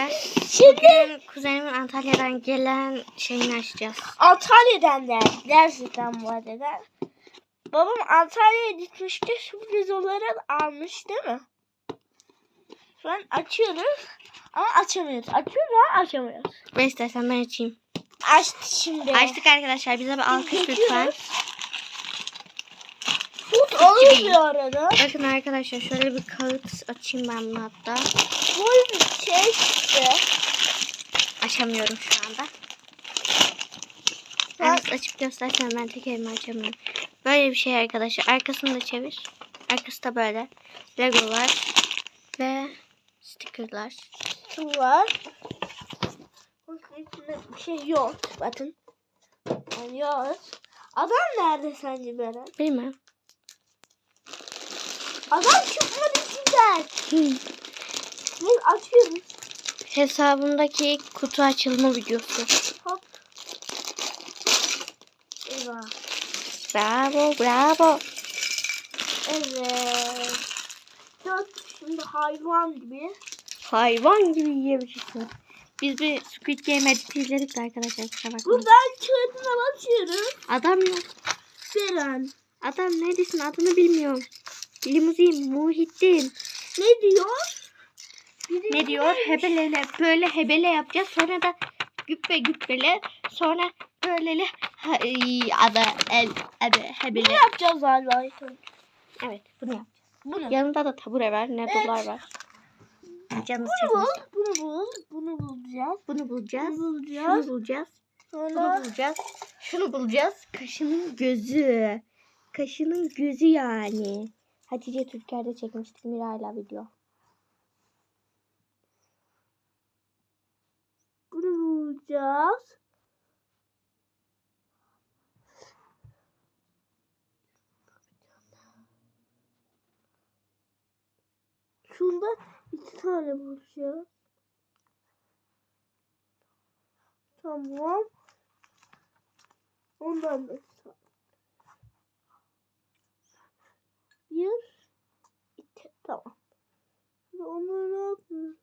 arkadaşlar. Şimdi Bugün kuzenimin Antalya'dan gelen şeyini açacağız. Antalya'dan der. Gerçekten bu arada. Babam Antalya'ya gitmişti. Sürpriz olarak almış değil mi? Şu an açıyoruz. Ama açamıyoruz. Açıyoruz ama açamıyoruz. Ben istersen ben açayım. Açtı şimdi. Açtık arkadaşlar. Bize bir alkış lütfen. Tut olur bir arada. Bakın arkadaşlar şöyle bir kağıt açayım ben bunu hatta. Bu bir şey. Açamıyorum şu anda. Ben açıp göstersem ben tek elime açamıyorum. Böyle bir şey arkadaşlar. Arkasını da çevir. Arkası da böyle. Legolar ve stickerlar. Su var. Bunun içinde bir şey yok. Bakın. Yani yok. Adam nerede sence Beren? Bilmem. Adam çıkmadı içinden. Biz açıyoruz. Hesabımdaki kutu açılma videosu. Hop. Eyvah. Bravo, bravo. Evet. Dört şimdi hayvan gibi. Hayvan gibi yiyebilirsin. Biz bir Squid Game editi izledik de arkadaşlar. Buradan kağıdına basıyoruz. Adam yok. Beren. Adam neredesin adını bilmiyorum. Limuzin, Muhittin. Ne diyor? Biri Ne diyor? Hebeleyle böyle hebele yapacağız. Sonra da güppe güppele. Sonra böylele ada el ebe Ne hebele. yapacağız galiba? Evet bunu yap. Bu ne? Yanında da tabure var, ne Evet. dolar var. Canımız Bunu bul. Bunu bul. Bunu bulacağız. Bunu bulacağız. Bunu Şunu bulacağız. bulacağız. Bunu Sonra bulacağız. Şunu bulacağız. Kaşının gözü. Kaşının gözü yani. Hatice Türker'de çekmiştik Miray'la video. bunu bulacağız. Şunda iki tane bulacağız. Tamam. Ondan da Bir, iki. Tamam. Şimdi onları ne yapıyoruz?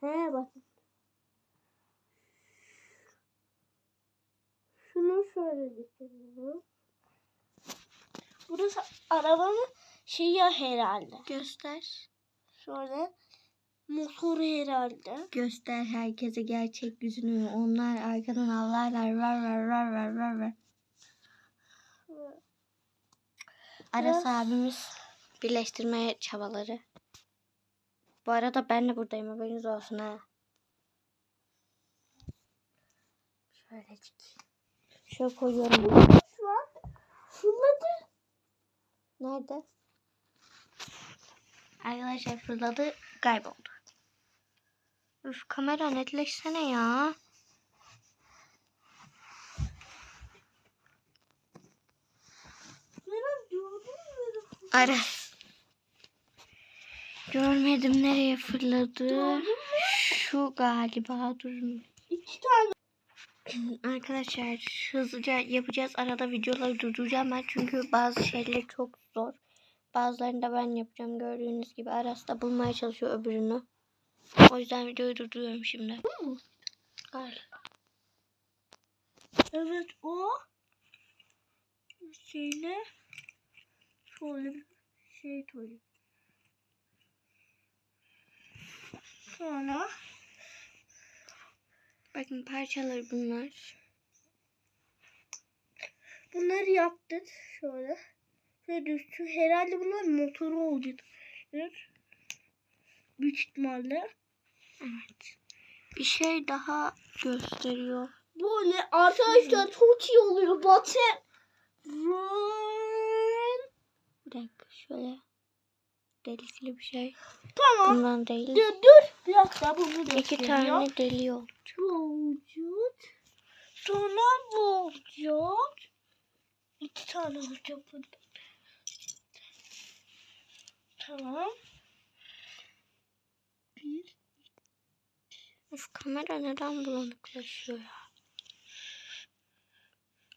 He bakın. Şunu şöyle getiriyorum. Burası arabanın şeyi herhalde. Göster. Şöyle motoru herhalde. Göster herkese gerçek yüzünü. Onlar arkadan ağlarlar. Var var var var var var. Aras abimiz birleştirmeye çabaları. Bu arada ben de buradayım haberiniz olsun ha. Şöylecik. Şöyle koyuyorum. Şu an fırladı. Nerede? Arkadaşlar fırladı kayboldu. Üf kamera netleşsene ya. Aras. Görmedim nereye fırladı. Şu galiba durun. İki tane. Arkadaşlar hızlıca yapacağız. Arada videoları durduracağım ben çünkü bazı şeyler çok zor. Bazılarını da ben yapacağım. Gördüğünüz gibi Aras da bulmaya çalışıyor öbürünü. O yüzden videoyu durduruyorum şimdi. Galiba. Evet o. Şeyle bir şey koyayım. Sonra Bakın parçalar bunlar. bunları yaptık şöyle. Şöyle düştü. Herhalde bunlar motoru olacak. Büyük ihtimalle. Evet. Bir şey daha gösteriyor. Böyle arkadaşlar çok iyi oluyor. Bakın. Bir dakika şöyle delikli bir şey. Tamam. Bundan değil. Dur dur. Bir dakika bunu İki gösteriyor. tane deliği oldu. Boğucut. Sonra boğucut. İki tane olacak burada. Tamam. Bir. Of kamera neden bulanıklaşıyor ya?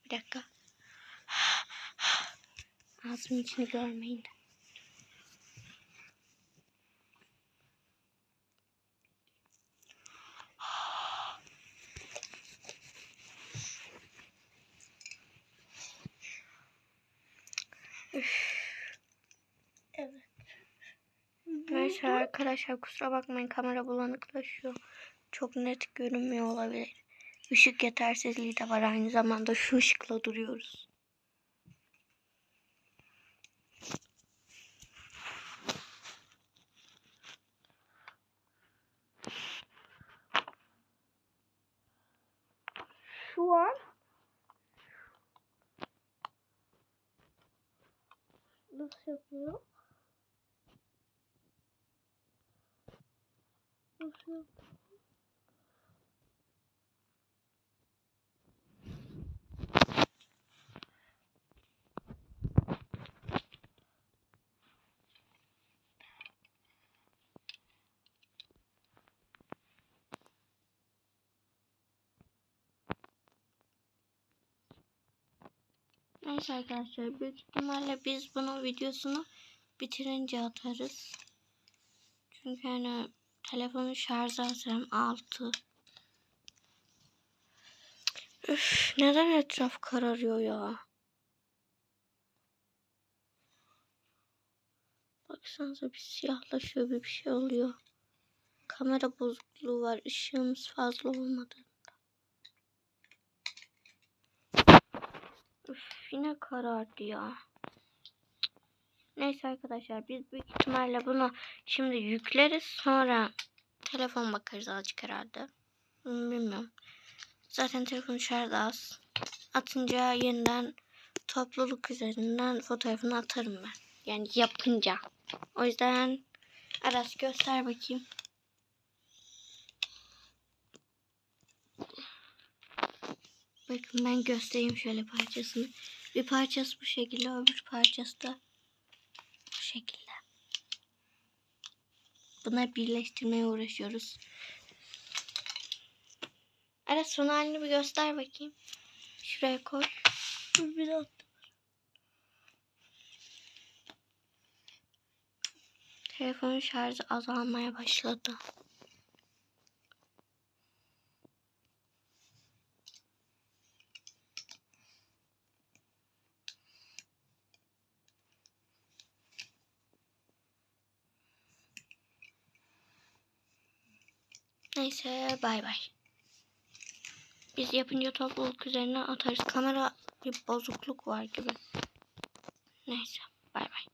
Bir dakika. Ağzımın içini görmeyin. Evet. Neyse arkadaşlar kusura bakmayın kamera bulanıklaşıyor. Çok net görünmüyor olabilir. Işık yetersizliği de var aynı zamanda şu ışıkla duruyoruz. Nasıl yapıyor? Nasıl yapıyor? Neyse arkadaşlar büyük ihtimalle biz bunun videosunu bitirince atarız. Çünkü hani telefonun şarjı hazırım 6. Üf neden etraf kararıyor ya? Baksanıza bir siyahlaşıyor bir şey oluyor. Kamera bozukluğu var. ışığımız fazla olmadı. Üf, yine karardı ya. Neyse arkadaşlar biz büyük ihtimalle bunu şimdi yükleriz sonra telefon bakarız azıcık herhalde. Bilmiyorum. Zaten telefon şarjı az. Atınca yeniden topluluk üzerinden fotoğrafını atarım ben. Yani yapınca. O yüzden Aras göster bakayım. Bakın ben göstereyim şöyle parçasını. Bir parçası bu şekilde, öbür parçası da bu şekilde. Bunları birleştirmeye uğraşıyoruz. Ara son halini bir göster bakayım. Şuraya koy. Dur bir dakika. Telefonun şarjı azalmaya başladı. Neyse bay bay. Biz yapınca topluluk üzerine atarız. Kamera bir bozukluk var gibi. Neyse bay bay.